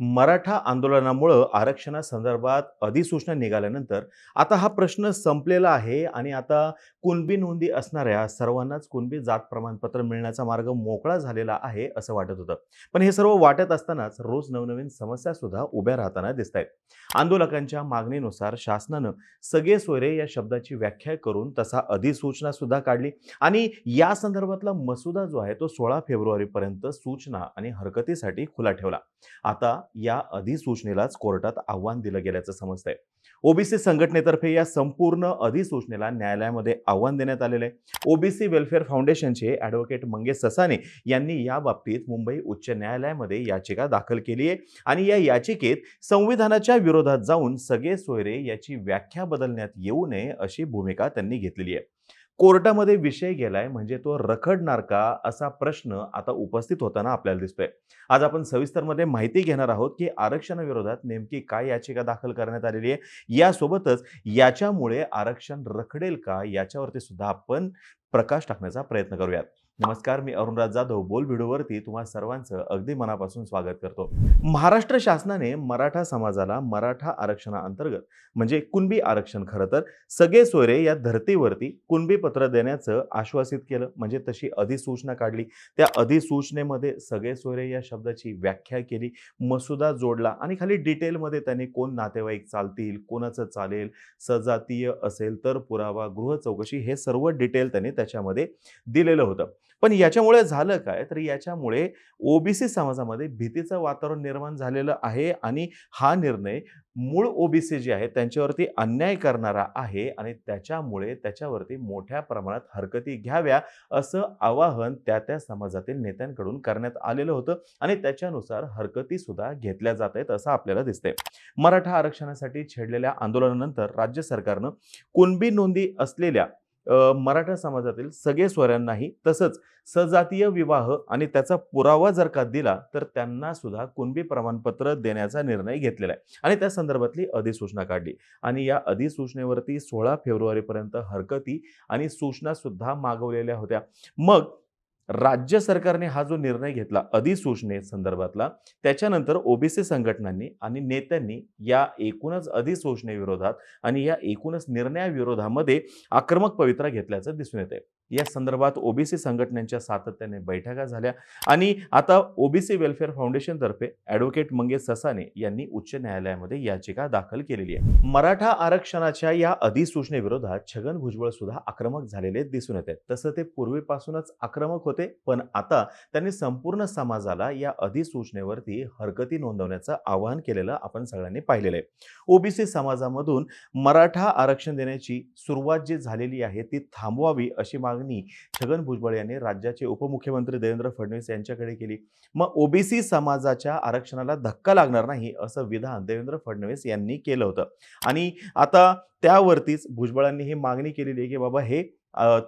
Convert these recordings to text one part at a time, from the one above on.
मराठा आंदोलनामुळं आरक्षणासंदर्भात अधिसूचना निघाल्यानंतर आता हा प्रश्न संपलेला आहे आणि आता कुणबी नोंदी असणाऱ्या सर्वांनाच कुणबी जात प्रमाणपत्र मिळण्याचा मार्ग मोकळा झालेला आहे असं वाटत होतं. पण हे सर्व वाटत असतानाच रोज नवनवीन समस्या सुद्धा उभ्या राहताना दिसत आहेत आंदोलकांच्या मागणीनुसार शासनानं सगळे सोयरे या शब्दाची व्याख्या करून तसा अधिसूचना सुद्धा काढली आणि या संदर्भातला मसुदा जो आहे तो सोळा फेब्रुवारीपर्यंत सूचना आणि हरकतीसाठी खुला ठेवला. आता या अधिसूचनेलाच कोर्टात आव्हान दिलं गेल्याचं समजतंय. ओबीसी संघटनेतर्फे या संपूर्ण अधिसूचनेला न्यायालयामध्ये आव्हान देण्यात आलेलं आहे. ओबीसी वेलफेअर फाउंडेशनचे ॲडव्होकेट मंगेश ससाने यांनी या बाबतीत मुंबई उच्च न्यायालयामध्ये याचिका दाखल केली आहे आणि या याचिकेत संविधानाच्या विरोधात जाऊन सगळे सोयरे याची व्याख्या बदलण्यात येऊ नये अशी भूमिका त्यांनी घेतलेली आहे. कोर्टामध्ये विषय गेलाय म्हणजे तो रखडणार का असा प्रश्न आता उपस्थित होताना आपल्याला दिसतोय. आज आपण सविस्तरमध्ये माहिती घेणार आहोत की आरक्षणाविरोधात नेमकी काय याचिका दाखल करण्यात आलेली आहे. यासोबतच याच्यामुळे आरक्षण रखडेल का याच्यावरती सुद्धा आपण प्रकाश टाकण्याचा प्रयत्न करूयात. नमस्कार मी अरुणराज जाधव. बोल व्हिडिओवरती तुम्हा सर्वांचं अगदी मनापासून स्वागत करतो. महाराष्ट्र शासनाने मराठा समाजाला मराठा आरक्षणाअंतर्गत म्हणजे कुणबी आरक्षण खरं तर सगळे सोयरे या धर्तीवरती कुणबी पत्र देण्याचं आश्वासित केलं. म्हणजे तशी अधिसूचना काढली. त्या अधिसूचनेमध्ये सगळे सोयरे या शब्दाची व्याख्या केली. मसुदा जोडला आणि खाली डिटेलमध्ये त्यांनी कोण नातेवाईक चालतील कोणाचं चालेल सजातीय असेल तर पुरावा गृह चौकशी हे सर्व डिटेल त्यांनी त्याच्यामध्ये दिलेलं होतं. पण याच्यामुळे झालं काय? तर याच्यामुळे ओबीसी समाजामध्ये भीतीचं वातावरण निर्माण झालेलं आहे आणि हा निर्णय मूळ ओबीसी जे आहे त्यांच्यावरती अन्याय करणारा आहे आणि त्याच्यामुळे त्याच्यावरती मोठ्या प्रमाणात हरकती घ्याव्या असं आवाहन त्या त्या समाजातील नेत्यांकडून करण्यात आलेलं होतं आणि त्याच्यानुसार हरकती सुद्धा घेतल्या जात आहेत असं आपल्याला दिसतंय. मराठा आरक्षणासाठी छेडलेल्या आंदोलनानंतर राज्य सरकारनं कुणबी नोंदी असलेल्या मराठा समाजातील सगळे स्वरांनाही तसंच सजातीय विवाह आणि त्याचा पुरावा जर का दिला तर त्यांना सुद्धा कुणबी प्रमाणपत्र देण्याचा निर्णय घेतलेला आहे. आणि त्या संदर्भातली अधिसूचना काढली. आणि या अधिसूचनेवरती सोळा फेब्रुवारीपर्यंत हरकती आणि सूचना सुद्धा मागवलेल्या होत्या. मग राज्य सरकारने हा जो निर्णय घेतला अधिसूचने संदर्भातला त्याच्यानंतर ओबीसी संघटनांनी आणि नेत्यांनी या एकूणच अधिसूचनेविरोधात आणि या एकूणच निर्णयाविरोधामध्ये आक्रमक पवित्रा घेतल्याचं दिसून येते या संदर्भात ओबीसी संघटनांच्या सातत्याने बैठका झाल्या. आणि आता ओबीसी वेलफेअर फाउंडेशनतर्फे ॲडव्होकेट मंगेश ससाने यांनी उच्च न्यायालयामध्ये याचिका दाखल केलेली आहे. मराठा आरक्षणाच्या या अधिसूचनेविरोधात छगन भुजबळ सुद्धा आक्रमक झालेले दिसून येत आहेत. तसं ते पूर्वीपासूनच आक्रमक होते पण आता त्यांनी संपूर्ण समाजाला या अधिसूचनेवरती हरकती नोंदवण्याचं आवाहन केलेलं आपण सगळ्यांनी पाहिलेलं आहे. ओबीसी समाजामधून मराठा आरक्षण देण्याची सुरुवात जी झालेली आहे ती थांबवावी अशी मागणी छगन भुजबळ यांनी राज्याचे उपमुख्यमंत्री देवेंद्र फडणवीस यांच्याकडे केली. मग ओबीसी समाजाच्या आरक्षणाला धक्का लागणार नाही असं विधान देवेंद्र फडणवीस यांनी केलं होतं. आणि आता त्यावरतीच भुजबळांनी ही मागणी केलेली आहे की बाबा हे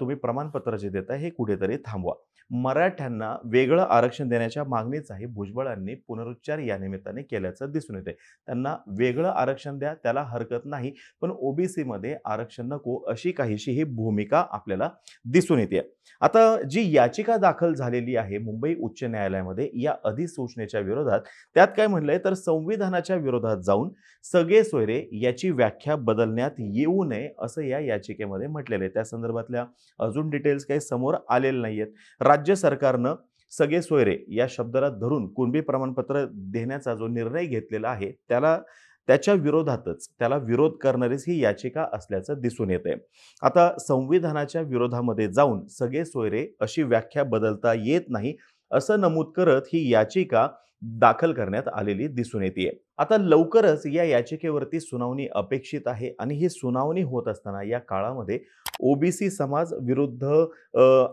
तुम्ही प्रमाणपत्र जे देता हे कुठेतरी थांबवा. मराठ्यांना वेगळं आरक्षण देण्याच्या मागणीचाही भुजबळांनी पुनरुच्चार या निमित्ताने केल्याचं दिसून येते त्यांना वेगळं आरक्षण द्या त्याला हरकत नाही पण ओबीसीमध्ये आरक्षण नको अशी काहीशी ही भूमिका आपल्याला दिसून येते आता जी याचिका दाखल झालेली आहे मुंबई उच्च न्यायालयामध्ये या अधिसूचनेच्या विरोधात त्यात काय म्हणलंय तर संविधानाच्या विरोधात जाऊन सगळे सोयरे याची व्याख्या बदलण्यात येऊ नये असं या याचिकेमध्ये म्हटलेलं आहे. त्या संदर्भातल्या अजून डिटेल्स काही समोर आलेले नाही आहेत राज्य सरकारनं सगळे सोयरे या शब्दाला धरून कुणबी प्रमाणपत्र देण्याचा जो निर्णय घेतलेला आहे त्याला त्याच्या विरोधातच त्याला विरोध करणारीच ही याचिका असल्याचं दिसून येते आता संविधानाच्या विरोधामध्ये जाऊन सगळे सोयरे अशी व्याख्या बदलता येत नाही असं नमूद करत ही याचिका दाखल करण्यात आलेली दिसून येते आता लवकरच या याचिकेवरती सुनावणी अपेक्षित आहे आणि ही सुनावणी होत असताना या काळामध्ये ओबीसी समाज विरुद्ध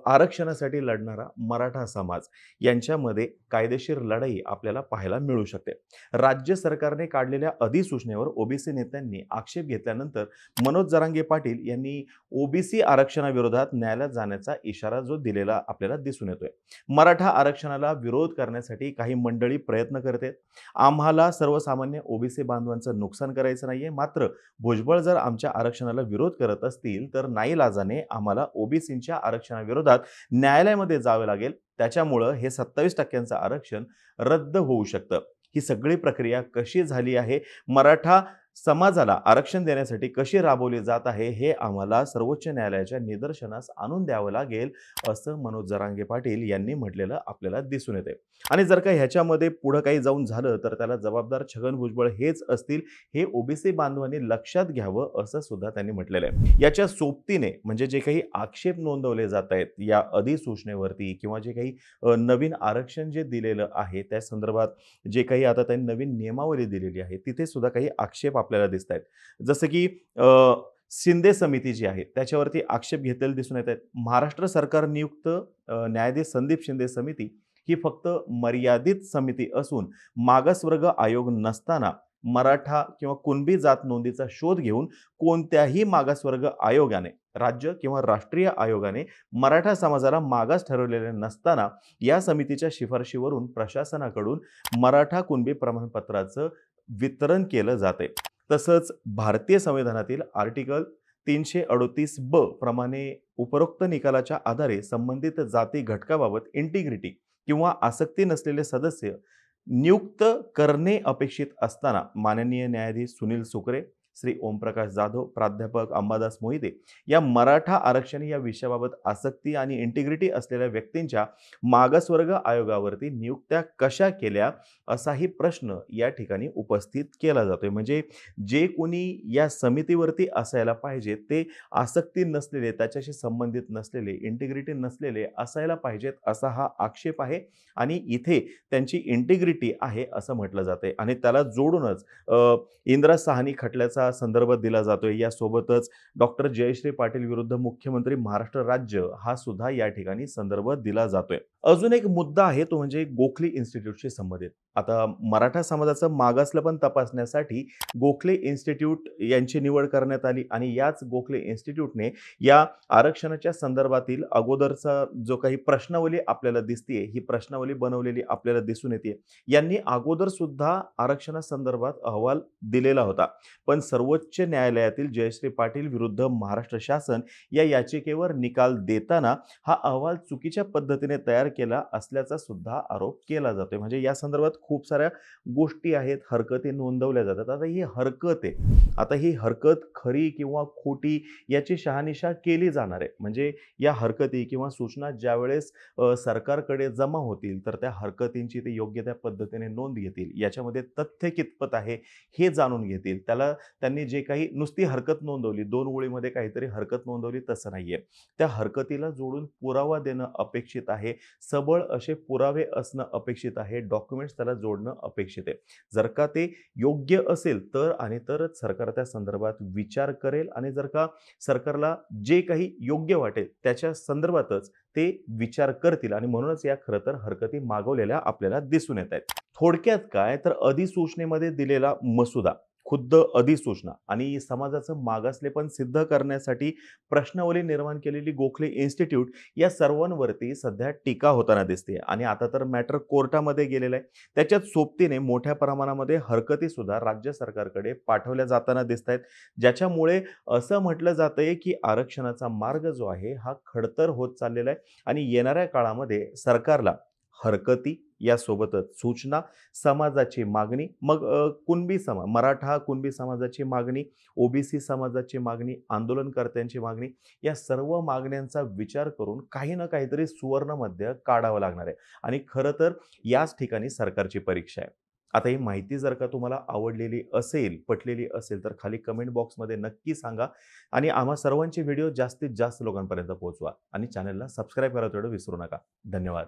आरक्षणासाठी लढणारा मराठा समाज यांच्यामध्ये कायदेशीर लढाई आपल्याला पाहायला मिळू शकते. राज्य सरकारने काढलेल्या अधिसूचनेवर ओबीसी नेत्यांनी आक्षेप घेतल्यानंतर मनोज जरांगे पाटील यांनी ओबीसी आरक्षणाविरोधात न्यायालयात जाण्याचा इशारा जो दिलेला आपल्याला दिसून येतोय. मराठा आरक्षणाला विरोध करण्यासाठी काही मंडळी प्रयत्न करते आम्हाला सर्वसामान्य ओबीसी बांधवांचं नुकसान करायचं नाहीये. मात्र भुजबळ जर आमच्या आरक्षणाला विरोध करत असतील तर नाईलाजाने आम्हाला ओबीसींच्या आरक्षणाविरोधात न्यायालयामध्ये जावे लागेल. त्याच्यामुळं हे सत्तावीस टक्क्यांचं आरक्षण रद्द होऊ शकतं. ही सगळी प्रक्रिया कशी झाली आहे? मराठा समाजाला आरक्षण देण्यासाठी कशी राबवली जात आहे हे आम्हाला सर्वोच्च न्यायालयाच्या निदर्शनास आणून द्यावं लागेल असं मनोज जरांगे पाटील यांनी म्हटलेलं आपल्याला दिसून येते आणि जर का ह्याच्यामध्ये पुढं काही जाऊन झालं तर त्याला जबाबदार छगन भुजबळ हेच असतील हे ओबीसी बांधवांनी लक्षात घ्यावं असं सुद्धा त्यांनी म्हटलेलं आहे. याच्या सोबतीने म्हणजे जे काही आक्षेप नोंदवले जात आहेत या अधिसूचनेवरती किंवा जे काही नवीन आरक्षण जे दिलेलं आहे त्या संदर्भात जे काही आता त्यांनी नवीन नियमावली दिलेली आहे तिथे सुद्धा काही आक्षेप आपल्याला दिसत आहेत. जसं की शिंदे समिती जी आहे त्याच्यावरती आक्षेप घेतलेले दिसून येत आहेत. महाराष्ट्र सरकार नियुक्त न्यायाधीश संदीप शिंदे समिती ही फक्त मर्यादित समिती असून मागासवर्ग आयोग नसताना मराठा किंवा कुणबी जात नोंदीचा शोध घेऊन कोणत्याही मागासवर्ग आयोगाने राज्य किंवा राष्ट्रीय आयोगाने मराठा समाजाला मागास ठरवलेले नसताना या समितीच्या शिफारशीवरून प्रशासनाकडून मराठा कुणबी प्रमाणपत्राचं वितरण केलं जाते तसंच भारतीय संविधानातील आर्टिकल तीनशे अडोतीस ब प्रमाणे उपरोक्त निकालाच्या आधारे संबंधित जाती घटकाबाबत इंटिग्रिटी किंवा आसक्ती नसलेले सदस्य नियुक्त करणे अपेक्षित असताना माननीय न्यायाधीश सुनील सुकरे श्री ओमप्रकाश जाधव प्राध्यापक अंबादास मोहिते या मराठा आरक्षण या विषयाबाबत आसक्ती आणि इंटिग्रिटी असलेल्या व्यक्तींच्या मागासवर्ग आयोगावरती नियुक्त्या कशा केल्या असाही प्रश्न या ठिकाणी उपस्थित केला जातोय. म्हणजे जे कोणी या समितीवरती असायला पाहिजे ते आसक्ती नसलेले त्याच्याशी संबंधित नसलेले इंटिग्रिटी नसलेले असायला पाहिजेत असा हा आक्षेप आहे आणि इथे त्यांची इंटिग्रिटी आहे असं म्हटलं जाते आणि त्याला जोडूनच इंद्रा इंदिरा साहनी खटल्याचा संदर्भ दिला जातोय. यासोबतच डॉक्टर जयश्री पाटील विरुद्ध मुख्यमंत्री महाराष्ट्र राज्य हा सुद्धा या ठिकाणी संदर्भ दिला जातोय. अजून एक मुद्दा आहे तो म्हणजे गोखले इन्स्टिट्यूटशी संबंधित. आता मराठा समाजाचं मागासलं तपासण्यासाठी गोखले इन्स्टिट्यूट यांची निवड करण्यात आली आणि याच गोखले इन्स्टिट्यूटने या आरक्षणाच्या संदर्भातील अगोदरचा जो काही प्रश्नावली आपल्याला दिसतीये ही प्रश्नावली बनवलेली आपल्याला दिसून येते यांनी अगोदर सुद्धा आरक्षणासंदर्भात अहवाल दिलेला होता. पण सर्वोच्च न्यायालयातील जयश्री पाटील विरुद्ध महाराष्ट्र शासन या याचिकेवर निकाल देताना हा अहवाल चुकीच्या पद्धतीने तयार केला असल्याचा सुद्धा आरोप केला जातोय. म्हणजे या संदर्भात खूप साऱ्या गोष्टी आहेत हरकती नोंदवल्या जातात. आता ही हरकत आहे. आता ही हरकत खरी किंवा खोटी याची शहानिशा केली जाणार आहे. म्हणजे या हरकती किंवा सूचना ज्यावेळेस सरकारकडे जमा होतील तर त्या हरकतींची ते योग्य त्या पद्धतीने नोंद घेतील. याच्यामध्ये तथ्य कितपत आहे हे जाणून घेतील. त्याला त्यांनी जे काही नुसती हरकत नोंदवली दोन ओळीमध्ये काहीतरी हरकत नोंदवली तसं नाहीये. त्या हरकतीला जोडून पुरावा देणं अपेक्षित आहे. सबळ असे पुरावे असणं अपेक्षित आहे. डॉक्युमेंट्स त्याला जोडणं अपेक्षित आहे. जर का ते योग्य असेल तर आणि तरच सरकार त्या संदर्भात विचार करेल आणि जर का सरकारला जे काही योग्य वाटेल त्याच्या संदर्भातच ते विचार करतील आणि म्हणूनच या खरं तर हरकती मागवलेल्या आपल्याला दिसून येत आहेत. थोडक्यात काय? तर अधिसूचनेमध्ये दिलेला मसुदा. खुद्द अधिसूचना आणि समाजाचं मागासलेपण सिद्ध करण्यासाठी प्रश्नावली निर्माण केलेली गोखले इन्स्टिट्यूट या सर्वांवरती सध्या टीका होताना दिसते. आणि आता तर मॅटर कोर्टामध्ये गेलेलं आहे. त्याच्यात सोबतीने मोठ्या प्रमाणामध्ये हरकतीसुद्धा राज्य सरकारकडे पाठवल्या जाताना दिसत आहेत ज्याच्यामुळे असं म्हटलं जातंय की आरक्षणाचा मार्ग जो आहे हा खडतर होत चाललेला आहे. आणि येणाऱ्या काळामध्ये सरकारला हरकती यासोबतच सूचना समाजाची मागणी मग कुणबी समाज मराठा कुणबी समाजाची मागणी ओबीसी समाजाची मागणी आंदोलनकर्त्यांची मागणी या सर्व मागण्यांचा विचार करून काही ना काहीतरी सुवर्णमध्य काढावं लागणार आहे. आणि खरं तर याच ठिकाणी सरकारची परीक्षा आहे. आता ही माहिती जर का तुम्हाला आवडलेली असेल पटलेली असेल तर खाली कमेंट बॉक्समध्ये नक्की सांगा आणि आम्हा सर्वांचे व्हिडिओ जास्तीत जास्त लोकांपर्यंत पोहोचवा. आणि चॅनलला सबस्क्राईब करायचं तेवढं विसरू नका. धन्यवाद.